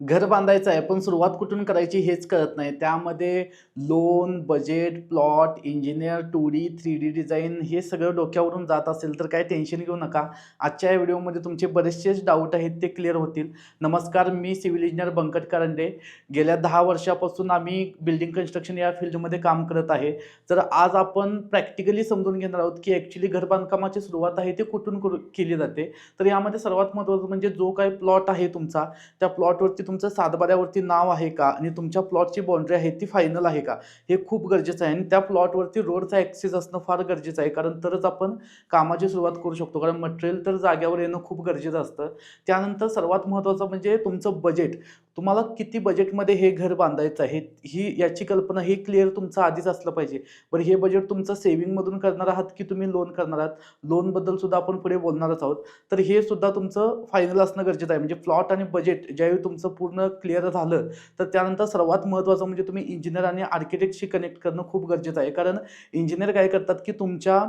घर बांधायचं आहे पण सुरुवात कुठून करायची हेच कळत नाही. त्यामध्ये loan budget plot engineer two D three D design हे सगळं डोक्यावरून जात असेल तर काय टेन्शन घेऊ नका. आजच्या या व्हिडिओमध्ये तुमचे बरेचसेच डाऊट आहेत ते क्लिअर होतील. नमस्कार मी सिव्हिल इंजिनियर बंकट करंडे. गेल्या दहा वर्षापासून आम्ही बिल्डिंग कन्स्ट्रक्शन या फील्डमध्ये काम करत आहे. तर आज आपण प्रॅक्टिकली समजून घेणार आहोत की ॲक्च्युली घर बांधकामाची सुरुवात आहे ते कुठून करू केली जाते. तर यामध्ये सर्वात महत्त्वाचं म्हणजे जो काही प्लॉट आहे तुमचा त्या प्लॉटवरती तुमचं सातबाऱ्यावरती नाव आहे का? आणि तुमच्या प्लॉटची बाउंड्री आहे ती फायनल आहे का? हे खूप गरजेचं आहे. आणि त्या प्लॉटवरती रोडचा ॲक्सेस असणं फार गरजेचं आहे. कारण तरच आपण कामाची सुरुवात करू शकतो. कारण मटेरियल तर जाग्यावर येणं खूप गरजेचं असतं. त्यानंतर सर्वात महत्त्वाचं म्हणजे तुमचं बजेट तुम्हाला किती बजेटमध्ये हे घर बांधायचं आहे ही याची कल्पना ही क्लिअर तुमचं आधीच असलं पाहिजे. बरं हे बजेट तुमचं सेव्हिंगमधून करणार आहात की तुम्ही लोन करणार आहात? लोनबद्दल सुद्धा आपण पुढे बोलणारच आहोत. तर हे सुद्धा तुमचं फायनल असणं गरजेचं आहे. म्हणजे प्लॉट आणि बजेट ज्यावेळी तुमचं पूर्ण क्लिअर झालं तर त्यानंतर सर्वात महत्त्वाचं म्हणजे तुम्ही इंजिनियर आणि आर्किटेक्टशी कनेक्ट करणं खूप गरजेचं आहे. कारण इंजिनियर काय करतात की तुमच्या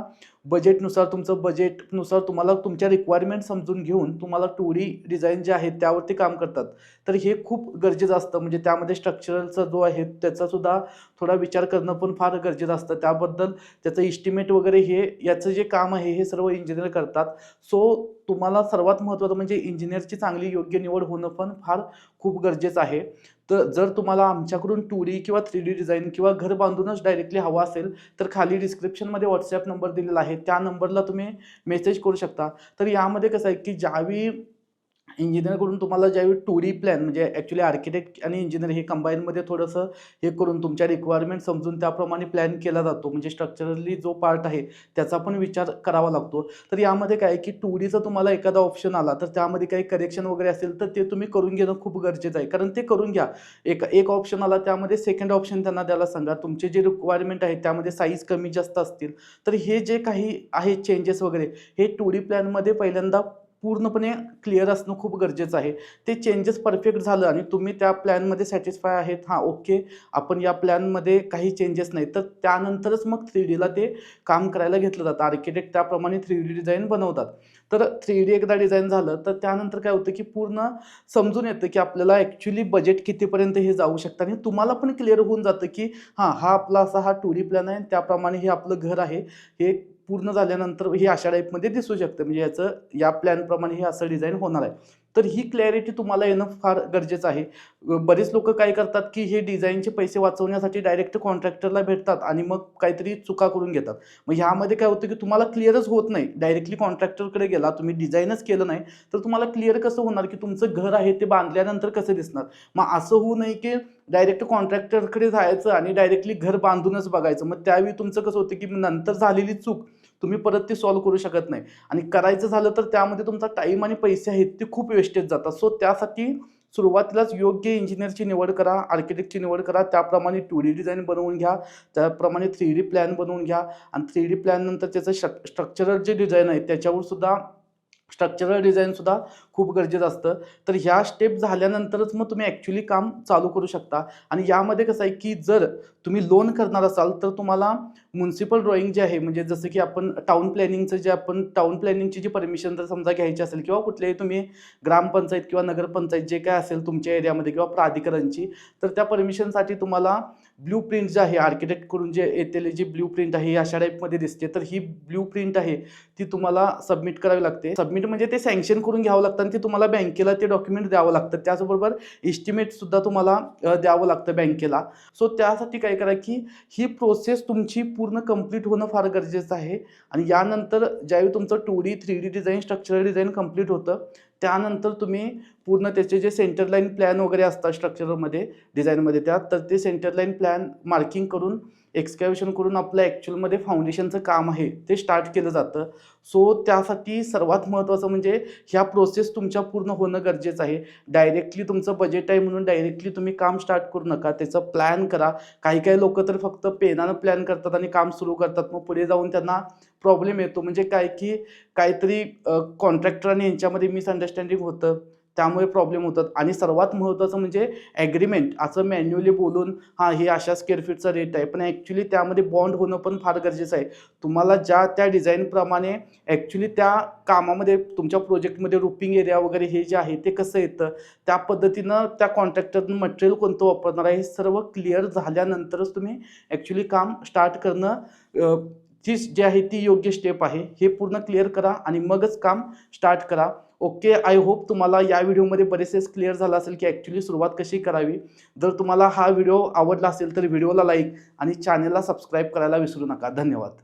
बजेटनुसार तुमचं बजेटनुसार तुम्हाला तुमच्या रिक्वायरमेंट समजून घेऊन तुम्हाला टू डी डिझाईन जे आहेत त्यावरती काम करतात. तर हे खूप गरजेचं असतं. म्हणजे त्यामध्ये स्ट्रक्चरलचा जो आहे त्याचासुद्धा थोडा विचार करणं पण फार गरजेचं असतं. त्याबद्दल त्याचं इस्टिमेट वगैरे हे याचं जे काम आहे हे सर्व इंजिनियर करतात. सो तुम्हाला सर्वात महत्त्वाचं म्हणजे इंजिनियरची चांगली योग्य निवड होणं पण फार खूप गरजेचं आहे. तर जर तुम्हाला आमच्याकडून टू डी किंवा थ्री डी डिझाईन किंवा घर बांधूनच डायरेक्टली हवा असेल तर खाली डिस्क्रिप्शनमध्ये व्हॉट्सॲप नंबर दिलेला आहे. त्या नंबरला तुम्ही मेसेज करू शकता. तर यामध्ये कसं आहे की ज्यावेळी इंजिनियरकडून तुम्हाला ज्यावेळी टू डी प्लॅन म्हणजे ॲक्च्युली आर्किटेक्ट आणि इंजिनियर हे कंबाईनमध्ये थोडंसं हे करून तुमच्या रिक्वायरमेंट समजून त्याप्रमाणे प्लॅन केला जातो. म्हणजे स्ट्रक्चरली जो पार्ट आहे त्याचा पण विचार करावा लागतो. तर यामध्ये काय की टू तुम्हाला एखादा ऑप्शन आला तर त्यामध्ये काही करेक्शन वगैरे असेल तर ते तुम्ही करून घेणं खूप गरजेचं आहे. कारण ते करून घ्या. एक एक ऑप्शन आला त्यामध्ये सेकंड ऑप्शन त्यांना द्यायला सांगा. तुमचे जे रिक्वायरमेंट आहे त्यामध्ये साईज कमी जास्त असतील. तर हे जे काही आहे चेंजेस वगैरे हे टू डी प्लॅनमध्ये पहिल्यांदा पूर्णपणे क्लिअर असणं खूप गरजेचं आहे. ते चेंजेस परफेक्ट झालं आणि तुम्ही त्या प्लॅनमध्ये सॅटिस्फाय आहेत हां ओके आपण या प्लॅनमध्ये काही चेंजेस नाही. तर त्यानंतरच मग थ्री डीला ते काम करायला घेतलं जातं. आर्किटेक्ट त्याप्रमाणे थ्री डी डिझाईन बनवतात. तर थ्री डी एकदा डिझाईन झालं तर त्यानंतर काय होतं की पूर्ण समजून येतं की आपल्याला ॲक्च्युली बजेट कितीपर्यंत हे जाऊ शकतं. आणि तुम्हाला पण क्लिअर होऊन जातं की हां हा आपला असा हा टू डी प्लॅन आहे त्याप्रमाणे हे आपलं घर आहे. हे पूर्ण झाल्यानंतर हे अशा टाईपमध्ये दिसू शकतं. म्हणजे याचं या प्लॅनप्रमाणे हे असं डिझाईन होणार आहे. तर ही क्लॅरिटी तुम्हाला येणं फार गरजेचं आहे. बरेच लोक काय करतात की हे डिझाईनचे पैसे वाचवण्यासाठी डायरेक्ट कॉन्ट्रॅक्टरला भेटतात आणि मग काहीतरी चुका करून घेतात. मग ह्यामध्ये काय होतं की तुम्हाला क्लिअरच होत नाही. डायरेक्टली कॉन्ट्रॅक्टरकडे गेला तुम्ही डिझाईनच केलं नाही तर तुम्हाला क्लिअर कसं होणार की तुमचं घर आहे ते बांधल्यानंतर कसं दिसणार? मग असं होऊ नये की डायरेक्ट कॉन्ट्रॅक्टरकडे जायचं आणि डायरेक्टली घर बांधूनच बघायचं. मग त्यावेळी तुमचं कसं होतं की नंतर झालेली चूक तुम्ही परत ती सॉल्व्ह करू शकत नाही. आणि करायचं झालं तर त्यामध्ये तुमचा टाईम आणि पैसे आहेत ते खूप वेस्टेज जातात. सो त्यासाठी सुरुवातीलाच योग्य इंजिनियरची निवड करा आर्किटेक्टची निवड करा. त्याप्रमाणे टू डी डिझाईन बनवून घ्या. त्याप्रमाणे थ्री डी प्लॅन बनवून घ्या. आणि थ्री डी प्लॅननंतर त्याचं श स्ट्रक्चरल जे डिझाईन आहे त्याच्यावर सुद्धा स्ट्रक्चरल डिझाईनसुद्धा खूप गरजेचं असतं. तर ह्या स्टेप झाल्यानंतरच मग तुम्ही ॲक्च्युली काम चालू करू शकता. आणि यामध्ये कसं आहे की जर तुम्ही लोन करणार असाल तर तुम्हाला म्युन्सिपल ड्रॉइंग जे आहे म्हणजे जसं की आपण टाऊन प्लॅनिंगचं जे आपण टाऊन प्लॅनिंगची जी परमिशन जर समजा घ्यायची असेल किंवा कुठल्याही तुम्ही ग्रामपंचायत किंवा नगरपंचायत जे काय असेल तुमच्या एरियामध्ये किंवा प्राधिकरणची तर त्या परमिशनसाठी तुम्हाला ब्ल्यू प्रिंट जे आहे आर्किटेक्टकडून जे येतेले जी ब्ल्यू प्रिंट आहे ही अशा टाईपमध्ये दिसते. तर ही ब्ल्यू प्रिंट आहे ती तुम्हाला सबमिट करावी लागते. सबमिट म्हणजे ते सँक्शन करून घ्यावं लागतं आणि ते तुम्हाला बँकेला ते डॉक्युमेंट द्यावं लागतं. त्याचबरोबर इस्टिमेटसुद्धा तुम्हाला द्यावं लागतं बँकेला. सो त्यासाठी काय करा की ही प्रोसेस तुमची पूर्ण कंप्लीट होणं फार गरजेचं आहे. आणि यानंतर ज्यावेळी तुमचं two D three D design structural design complete होतं त्यानंतर तुम्ही पूर्ण त्याचे जे सेंटर लाईन प्लॅन वगैरे असतात स्ट्रक्चरमध्ये डिझाईनमध्ये त्या तर ते सेंटर लाईन प्लॅन मार्किंग करून एक्सकॅव्हेशन करून आपलं ॲक्च्युअलमध्ये फाउंडेशनचं काम आहे ते स्टार्ट केलं जातं. सो त्यासाठी सर्वात महत्त्वाचं म्हणजे ह्या प्रोसेस तुमच्या पूर्ण होणं गरजेचं आहे. डायरेक्टली तुमचं बजेट आहे म्हणून डायरेक्टली तुम्ही काम स्टार्ट करू नका. त्याचं प्लॅन करा. काही काही लोक तर फक्त पेनानं प्लॅन करतात आणि काम सुरू करतात. मग पुढे जाऊन त्यांना प्रॉब्लेम येतो. म्हणजे काय की काहीतरी कॉन्ट्रॅक्टर आणि यांच्यामध्ये मिसअंडरस्टँडिंग होतं. त्यामुळे प्रॉब्लेम होतात. आणि सर्वात महत्त्वाचं म्हणजे ॲग्रीमेंट असं मॅन्युअली बोलून हां हे अशा स्क्वेअर फीटचा रेट आहे. पण ॲक्च्युली त्यामध्ये बॉन्ड होणं पण फार गरजेचं आहे. तुम्हाला ज्या त्या डिझाईनप्रमाणे ॲक्च्युली त्या कामामध्ये तुमच्या प्रोजेक्टमध्ये रुपिंग एरिया वगैरे हे जे आहे ते कसं येतं? त्या पद्धतीनं त्या कॉन्ट्रॅक्टरनं मटेरियल कोणतं वापरणार आहे? हे सर्व क्लिअर झाल्यानंतरच तुम्ही ॲक्च्युली काम स्टार्ट करणं तीच जी आहे ती योग्य स्टेप आहे. हे पूर्ण क्लिअर करा आणि मगच काम स्टार्ट करा. ओके आय होप तुम्हाला या व्हिडिओमध्ये बरेचसेच क्लिअर झालं असेल की ॲक्च्युली सुरुवात कशी करावी. जर तुम्हाला हा व्हिडिओ आवडला असेल तर व्हिडिओला लाईक आणि चॅनलला सबस्क्राईब करायला विसरू नका. धन्यवाद.